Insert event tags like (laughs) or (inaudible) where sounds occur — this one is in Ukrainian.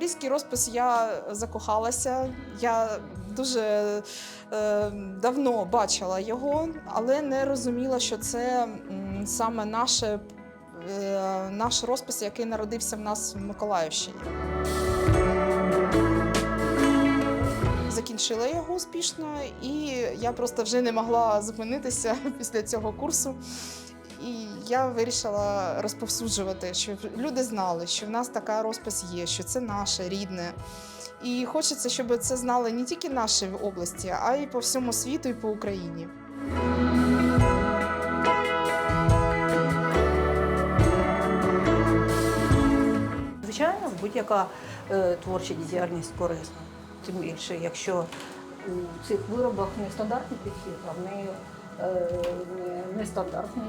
український розпис я закохалася. Я дуже е, давно бачила його, але не розуміла, що це м, саме наше, е, наш розпис, який народився в нас в Миколаївщині. Закінчила його успішно, і я просто вже не могла зупинитися (laughs) після цього курсу. І я вирішила розповсюджувати, щоб люди знали, що в нас така розпис є, що це наше рідне. І хочеться, щоб це знали не тільки наші області, а й по всьому світу і по Україні. Звичайно, будь-яка е, творча діяльність корисна. Тим більше, якщо у цих виробах не стандартний підхід, а в не- нестандартний.